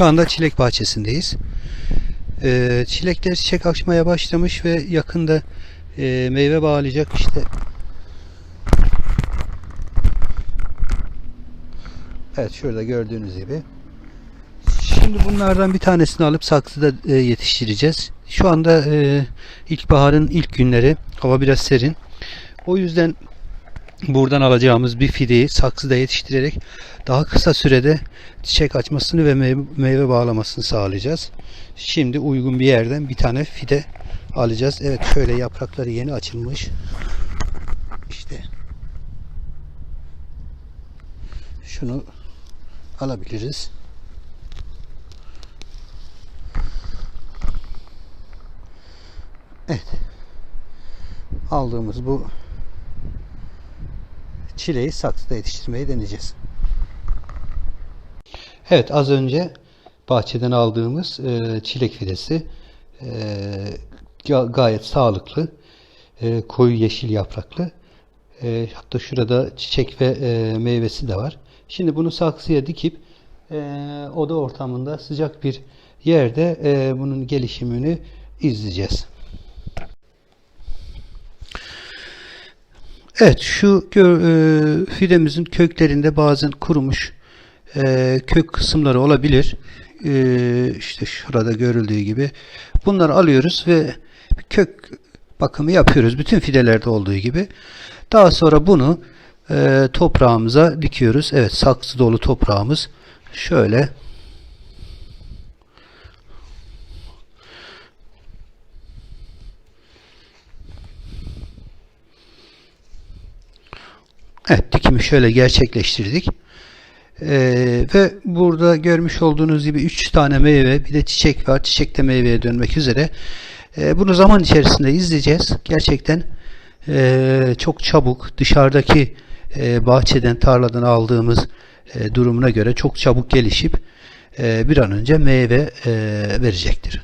Şu anda çilek bahçesindeyiz. Ee, çilekler çiçek açmaya başlamış ve yakında e, meyve bağlayacak işte. Evet şurada gördüğünüz gibi. Şimdi bunlardan bir tanesini alıp saksıda e, yetiştireceğiz. Şu anda e, ilkbaharın ilk günleri. Hava biraz serin. O yüzden buradan alacağımız bir fideyi saksıda yetiştirerek daha kısa sürede çiçek açmasını ve meyve, bağlamasını sağlayacağız. Şimdi uygun bir yerden bir tane fide alacağız. Evet şöyle yaprakları yeni açılmış. İşte şunu alabiliriz. Evet. Aldığımız bu çileği saksıda yetiştirmeyi deneyeceğiz. Evet az önce bahçeden aldığımız e, çilek fidesi e, ga- gayet sağlıklı, e, koyu yeşil yapraklı. E, hatta şurada çiçek ve e, meyvesi de var. Şimdi bunu saksıya dikip e, oda ortamında sıcak bir yerde e, bunun gelişimini izleyeceğiz. Evet şu e, fidemizin köklerinde bazen kurumuş e, kök kısımları olabilir. E, işte şurada görüldüğü gibi. Bunları alıyoruz ve kök bakımı yapıyoruz. Bütün fidelerde olduğu gibi. Daha sonra bunu e, toprağımıza dikiyoruz. Evet saksı dolu toprağımız. Şöyle Evet dikimi şöyle gerçekleştirdik. Ee, ve burada görmüş olduğunuz gibi 3 tane meyve bir de çiçek var. Çiçek de meyveye dönmek üzere. Ee, bunu zaman içerisinde izleyeceğiz. Gerçekten ee, çok çabuk dışarıdaki ee, bahçeden tarladan aldığımız ee, durumuna göre çok çabuk gelişip ee, bir an önce meyve ee, verecektir.